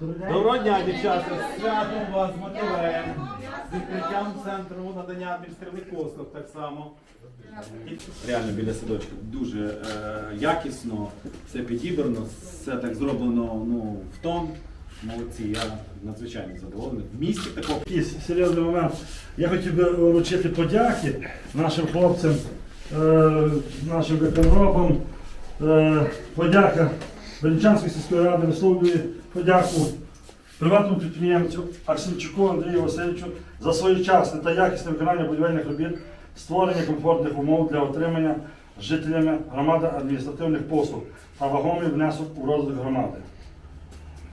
Доброго дня, дівчата! Святом вас Матилеєм, з відкриттям центру надання адміністративних послуг так само. Реально біля садочка дуже е, якісно, все підібрано, все так зроблено ну, в тон. Молодці, я надзвичайно задоволений. В місті такого Такий серйозний момент. Я хотів би вручити подяки нашим хлопцям, е, нашим виконробам. Е, подяка Венечанської сільської ради висловлює подяку приватному підприємцю Аксенчуку Андрію Васильовичу за своєчасне та якісне виконання будівельних робіт, створення комфортних умов для отримання жителями громади адміністративних послуг та вагомий внесок у розвиток громади.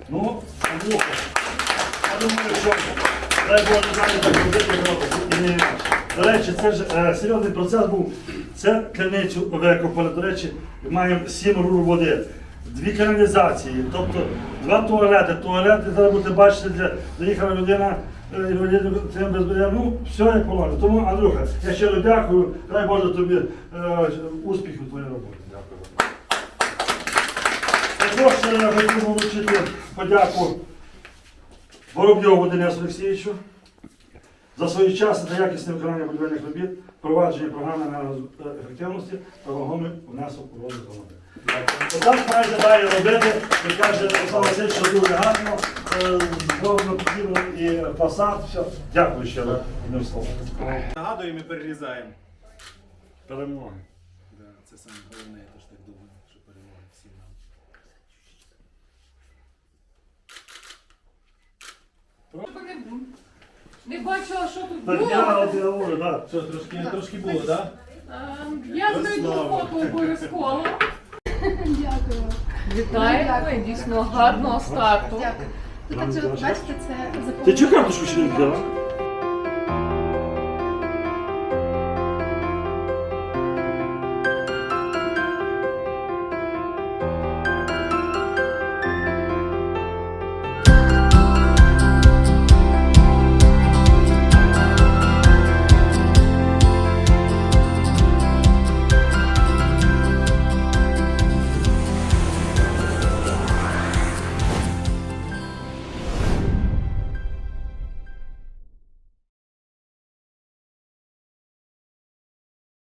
Ну, я думаю, що дай Боже далі так робити. До речі, це ж е, серйозний процес був. Це криницю викопали. До речі, маємо сім рур води, дві каналізації, тобто два туалети. Туалети треба буде бачити, для заїхала людина. е, ну, все як положено. Тому, Андрюха, я щиро дякую. Дай Боже тобі е, успіхів у твоїй роботі. Дякую. Також е, я хотів вручити подяку Воробйову Денису Олексійовичу за своєчасне та якісне виконання будівельних робіт, впровадження програми енергоефективності та вагомий внесок у розвиток громади. Отак маєте далі робити, і каже Олександр Васильович, що дуже гарно, е, зроблено потрібно і фасад, все. Дякую ще раз одним словом. нагадуємо і перерізаємо. Перемоги. Да, це саме головне, я теж так думаю, що перемоги всім нам. Не бачила, що тут Так було. я от я говорю, так. Що, трошки, трошки було, так? Ем, Я знайду фото обов'язково. Дякую. Вітаю, дійсно гарного старту. Дякую. Тут, бачите, це Ти чого карточку ще не взяла?